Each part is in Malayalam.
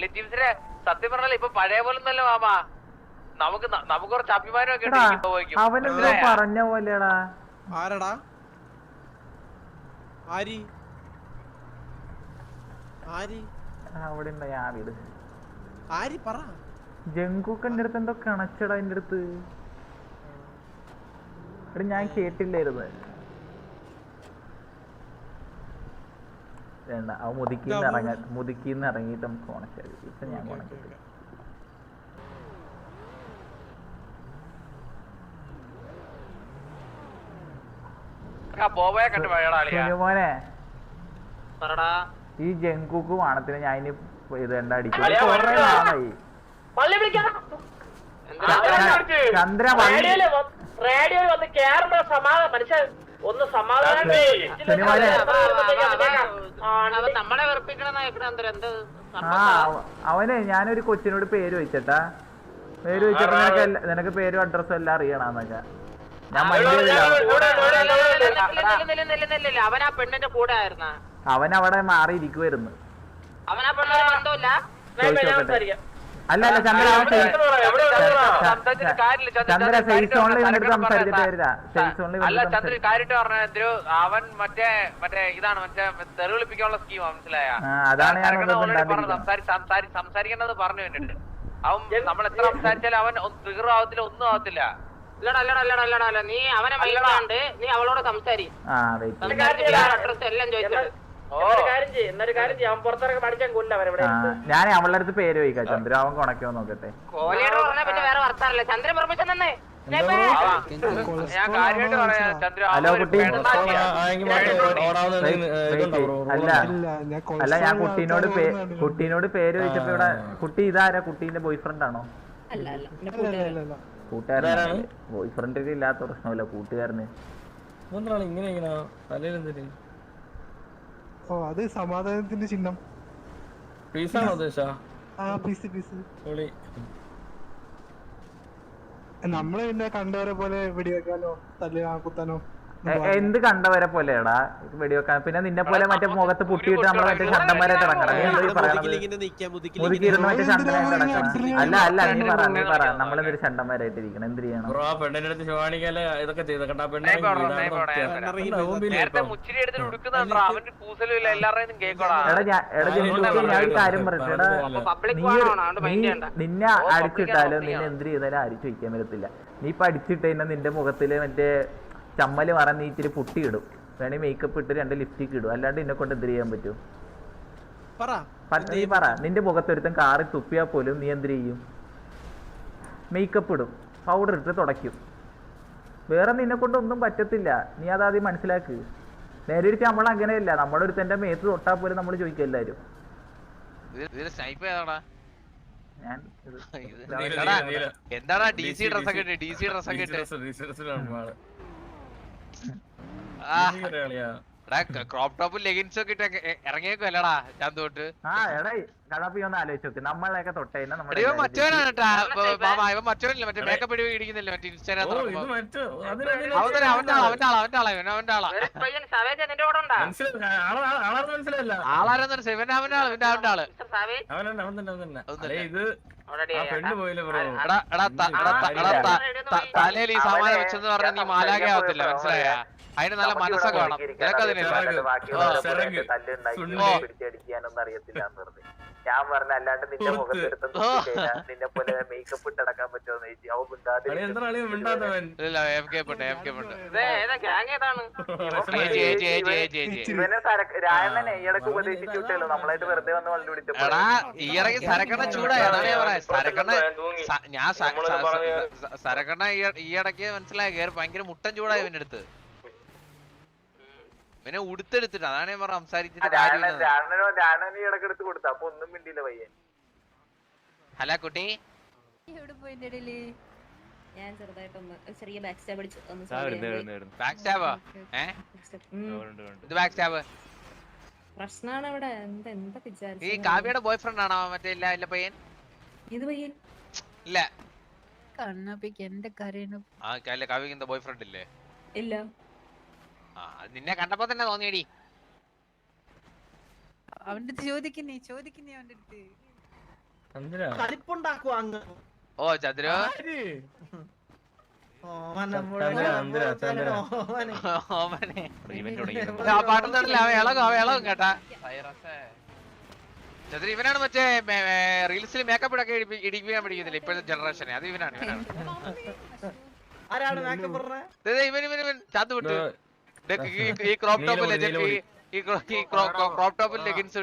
ടീംസിനെ സത്യം പറഞ്ഞാൽ ഇപ്പൊ പഴയ പോലെ ഒന്നല്ല മാമാ. നമുക്ക് നമുക്ക് കുറച്ച് അഭിമാനമൊക്കെ അവനെന്തോ പറഞ്ഞ പോലെടാ ആരടാ? ആരി? ആരി? അവിടെ വീട്. ആരി പറ. ജങ്കൂക്ക് എന്റെ അടുത്ത് എന്തോ കണച്ചടാ എന്റെ അടുത്ത്. എടാ ഞാൻ കേട്ടില്ലായിരുന്നു. വേണ്ട. അവൻ മുതുക്കിന്ന് ഇറങ്ങ മുതുക്കിന്ന് ഇറങ്ങിയിട്ട് നമുക്ക് കോണച്ചാൽ ഇപ്പൊ ഞാൻ സുനിമോനെ പറടാ. ഈ ജങ്കുക്ക് വാണത്തിന് ഞാൻ ഇനി ഇത് എന്താ അടിക്കും ചന്ദ്രമാണ് ചന്ദ്ര റേഡിയോയിൽ വന്ന് കേറുമ്പോ സമാധാനം. മനുഷ്യൻ ഒന്ന് അവനെ ഞാനൊരു കൊച്ചിനോട് പേര് വെച്ചട്ടാ പേര് വെച്ചപ്പോ നിനക്ക് നിനക്ക് പേരും അഡ്രസ്സും എല്ലാം അറിയണമെന്നൊക്കെ ഞാൻ മൈൻഡ് അവൻ ആ പെണ്ണിന്റെ കൂടെ ആയിരുന്ന അവൻ അവിടെ മാറിയിരിക്കുവായിരുന്നു അവൻ ആ ബന്ധമില്ല അല്ല അല്ല ചന്ദ്ര ചന്ദ്ര, സെയിൽസ് ഓൺലി വന്നിട്ട് സരക്കണം സംസാരിച്ചിട്ട് പറയാം. വരില്ല അല്ല ചന്ദ്ര കാര്യമായിട്ട് പറഞ്ഞ അവൻ മറ്റേ മറ്റേ ഇതാണ് മറ്റേ തെറിവിളിപ്പിക്കാനുള്ള സ്കീം മനസ്സിലായ? അതാണ് ഞാൻ സംസാരിക്കേണ്ടത് പറഞ്ഞു വേണ്ടിട്ട് അവൻ നമ്മൾ എത്ര സംസാരിച്ചാലും അവൻ ട്രിഗർ ആവത്തില്ല ഒന്നും ആവത്തില്ല. നീ അവനെ മൈൻഡ് നീ അവളോട് സംസാരിക്കും അഡ്രസ് എല്ലാം ചോദിച്ചിട്ട് ഞാൻ അവളുടെ അടുത്ത് പേര് ചോദിക്കാം. ചന്ദ്രാവൻ കൊണക്കോ നോക്കട്ടെ. ഹലോ, കുട്ടി. അല്ല. അല്ല ഞാൻ കുട്ടീനോട് കുട്ടീനോട് പേര് ചോദിച്ചപ്പോ ഇവിടെ കുട്ടി ഇതാരാ? കുട്ടീന്റെ ബോയ്ഫ്രണ്ട് ആണോ? അല്ല അല്ല. എന്റെ കൂട്ടുകാരൻ. കൂട്ടുകാരനാണ് ബോയ് ഫ്രണ്ടിന് ഇല്ലാത്ത പ്രശ്നമില്ല കൂട്ടുകാരന്. ഇങ്ങനെ തലയിൽ ഓ അത് സമാധാനത്തിന്റെ ചിഹ്നം. പീസാണോ ഉദ്ദേശാ ആ പീസ് പീസ്. പൊളി നമ്മൾ പിന്നെ കണ്ടവരെ പോലെ വെടിവെക്കാനോ തല്ലി കുത്താനോ. എന്ത് കണ്ടവരെ പോലെയാടാ? വെടിവെക്കാൻ. പിന്നെ നിന്നെ പോലെ മറ്റേ മുഖത്ത് പുട്ടിയിട്ട് നമ്മളെ മറ്റേ ഷണ്ടന്മാരായിട്ട് ഇറങ്ങണം നീ എന്താ പറയണത് മറ്റേ ഇറങ്ങണം അല്ല അല്ല നീ പറ നീ പറ നമ്മളെന്തൊരു ഇരിക്കണം എന്ത് ചെയ്യണം? ബ്രോ പെണ്ണിന്റെ അടുത്ത് ഇതൊക്കെ ചെയ്ത നിന്നെ അടിച്ചിട്ടാലും നിന്നെ എന്ത് ചെയ്താലും ആരും ചോദിക്കാൻ പറ്റത്തില്ല നീ ഇപ്പൊ അടിച്ചിട്ട് നിന്റെ മുഖത്തിൽ മറ്റേ ചമ്മൽ മറ നീ പുട്ടി പൊട്ടിയിടും വേണേ മേക്കപ്പ് ഇട്ട് രണ്ട് ലിപ്സ്റ്റിക് ഇടും. അല്ലാണ്ട് എന്നെ കൊണ്ട് എന്ത് ചെയ്യാൻ പറ്റും? നീ പറ. നിന്റെ മുഖത്തൊരുത്തൻ കാറി തുപ്പിയാൽ പോലും നീ എന്ത് ചെയ്യും? മേക്കപ്പ് ഇടും. പൗഡർ ഇട്ട് തുടയ്ക്കും. വേറെ നിന്നെ കൊണ്ട് ഒന്നും പറ്റത്തില്ല. നീ അതാദ്യം മനസ്സിലാക്ക്. നേരെ ഒരു നമ്മൾ അങ്ങനെയല്ല. നമ്മുടെ ഒരുത്തന്റെ മേത്ത് തൊട്ടാ പോലും നമ്മൾ ചോദിക്കും എല്ലാരും. എന്താടാ ഡി സി ഡ്രസ് ഒക്കെ ഇട്ട്? ഡി സി ഡ്രസ് ഒക്കെ ഇട്ട്. ക്രോപ്പ് ടോപ്പും ലെഗിൻസും ഒക്കെ ഇട്ട് ഇറങ്ങിയേക്കല്ലടാ ഞാൻ തൊട്ട് ആ എടാ കടാപ്പി ഒന്ന് ആലോചിച്ച് നോക്ക്. നമ്മളെയൊക്കെ എല്ലാവരും മറ്റവനാണ് ഇവൻ മറ്റവനല്ലേ മറ്റേ മേക്കപ്പ് ഇടി ഇടിക്കുന്നില്ല മറ്റേ ഇൻസ്റ്റാഗ്രാം അവൻ തന്നെ അവന്റെ ആളാ അവന്റെ ആളാ അവന്റെ ആളാ ഇവൻ അവന്റെ ആളാ. ഒരു പയ്യൻ സവേജ് നിന്റെ കൂടെ ഉണ്ടാ? മനസ്സിലായില്ല. ആളാരെന്ന് ഇവൻ അവന്റെ ആൾ അവന്റെ ആൾ. ഇത് തലയിൽ ഈ സാമാനം വെച്ചെന്ന് പറഞ്ഞാൽ നീ മാലാകെ ആവത്തില്ല മനസ്സിലായ അതിന് നല്ല മനസ്സൊക്കെ വേണം നിനക്കതിനില്ല ഞാൻ പറഞ്ഞ അല്ലാണ്ട് നിന്റെ. മുഖത്തെടുത്ത് നിന്നെ പോലെ മേക്കപ്പ് ഇട്ടടക്കാൻ പറ്റുമോ ചേച്ചി ഏജ് ഇവനെ രായണ്ണനെ ഈയിടക്ക് ഉപദേശിച്ചു വിട്ടല്ലോ. നമ്മളായിട്ട് വെറുതെ വന്ന് ചൂടായി ഞാൻ സരക്കണ ഞാൻ സ- സ- സ- സരക്കണ്ണ ഈ- ഈയിടയ്ക്ക് മനസ്സിലായി ഭയങ്കര മുട്ടൻ ചൂടായി ഇവന്റെ അടുത്ത്. ഇവനെ ഉടുത്തെടുത്തിട്ട് അതാണ് ഞാൻ പറഞ്ഞ സംസാരിച്ചിട്ട് കൊടുത്തു അപ്പൊ ഒന്നും മിണ്ടിയില്ല പയ്യൻ ഹലോ കുട്ടി. എവിടെ പോയി ഇടയിൽ? ഞാൻ ചെറുതായിട്ടൊന്ന് ചെറിയ ബാക്ക് സ്റ്റാബ് അടിച്ചു ഒന്ന്. Back stab. ഇത് ബാക്ക് സ്റ്റാബ് പ്രശ്നമാണ് ഇവിടെ എന്താ എന്താ ഈ കാവ്യയുടെ ബോയ് ഫ്രണ്ട് ആണോ മറ്റേ ഇല്ല ഇല്ല പയ്യൻ? ഇത് പയ്യൻ? ഇല്ല. കണ്ണപ്പിക്ക് എന്റെ കരയണ? ആ അല്ല കാവ്യക്ക് എന്താ ബോയ് ഫ്രണ്ട് ഇല്ലേ? ഇല്ല. നിന്നെ കണ്ടപ്പോ തന്നെ തോന്നിയടി. അവന്റെ ചോദിക്കുന്നേ ചോദിക്കുന്നേ അവന്റെ അടുത്ത് എന്തിനാ? കളിപ്പുണ്ടാക്കുവാ അങ്ങ്? ഓ ചന്ദ്രു ഇവനാണ് മറ്റേ റീൽസിൽ മേക്കപ്പ് ഇടൊക്കെ ഇടിക്കാൻ ഇടിപ്പിക്കാൻ പിടിക്കുന്നില്ല ഇപ്പോഴത്തെ ജനറേഷനെ അത് ഇവനാണ് ഇവനാണ്. ഇവൻ ഇവൻ ഇവൻ. ചാന്ത് വിട്ടു. ഈ- ഈ ക്രോപ്പ് ടോപ്പ്. ഈ leggings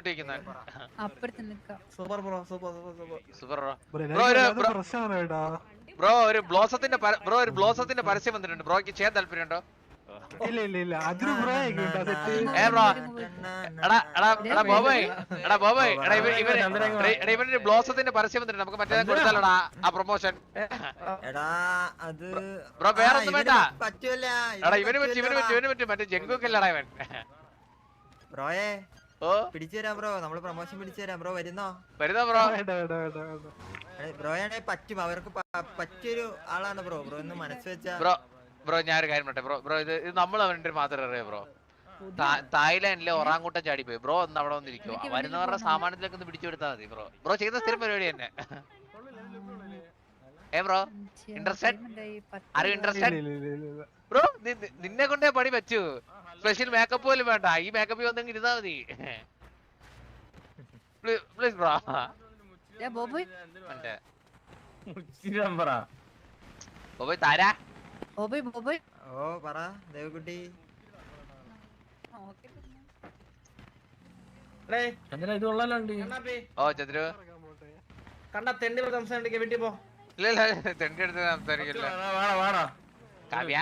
super bro super super super bro bro, ഒരു- ബ്ലോസത്തിന്റെ ബ്രോ ഒരു ബ്ലോസത്തിന്റെ പരസ്യം വന്നിട്ടുണ്ട്. ബ്രോക്ക് ചെയ്യാൻ താല്പര്യമുണ്ടോ? ഇല്ല ഇല്ല ഇല്ല. അതിന് ബ്രോ കേട്ടാ തെറ്റ് ഏ ബ്രോ. എടാ എടാ എടാ ബോബോയ്. എടാ ബോബോയ്. എടാ ഇവൻ ഇവന് എടാ, എടാ ഇവനൊരു ബ്ലോസത്തിന്റെ പരസ്യം വന്നിട്ടുണ്ട് നമുക്ക് മറ്റേ കൊടുത്താലോടാ ആ പ്രൊമോഷൻ. എടാ അത് ബ്രോ വേറൊന്നും വേണ്ട. പറ്റൂല എടാ ഇവന് പറ്റും ഇവന് പറ്റും ഇവന് പറ്റും. മറ്റേ ജങ്കുക്കല്ലടാ ഇവൻ. ബ്രോയെ ഓ? പിടിച്ചു തരാം ബ്രോ. നമ്മൾ പ്രൊമോഷൻ പിടിച്ചു തരാം ബ്രോ വരുന്നോ? വരുന്നോ ബ്രോ? ബ്രോയാണെ പറ്റും. അവർക്ക് പറ്റിയൊരു ആളാണ് ബ്രോ. ബ്രോ ഒന്ന് മനസ്സ് വെച്ചാ ബ്രോ ബ്രോ ഞാനൊരു കാര്യം പറയട്ടെ. ബ്രോ ബ്രോ ഇത് ഇത് നമ്മൾ അവന്റെ മാത്രമേ അറിയാം ബ്രോ. താ- തായ്ലാൻഡിലെ ഒറാങ്കൂട്ടം ചാടിപ്പോയി. ബ്രോ ഒന്ന് അവിടെ വന്നിരിക്കുവോ? വരുന്നവരുടെ സാമാനത്തിലൊക്കെ ഒന്ന് പിടിച്ചു കൊടുത്താൽ മതി ബ്രോ. ബ്രോ ചെയ്ത സ്ഥിരം പരിപാടി തന്നെ. ഏ bro Interested? Are you interested? ഇല്ല ഇല്ല ഇല്ല ഇല്ല. ബ്രോ നിന്നെ കൊണ്ടേ പണി പറ്റൂ. സ്പെഷ്യൽ മേക്കപ്പ് പോലും വേണ്ട. ഈ മേക്കപ്പ് വന്നെങ്കിൽ ഇരുന്നാ മതി. Please bro. ബോബോയ് മറ്റേ ഉച്ചിരം പറ. ഓ പോയി താരാ. ബോബോയ് ബോബോയ് ഓ പറ. ദേവകുട്ടി ഇത് കൊള്ളാലുണ്ട്. ഓ ചന്ദ്രു. കണ്ട തെണ്ടി സംസാരിക്കാൻ വീട്ടിൽ പോ. ഇല്ല ഇല്ല തെണ്ടി എടുത്ത് സംസാരിക്കില്ല. വാടാ വാടാ കാവ്യ?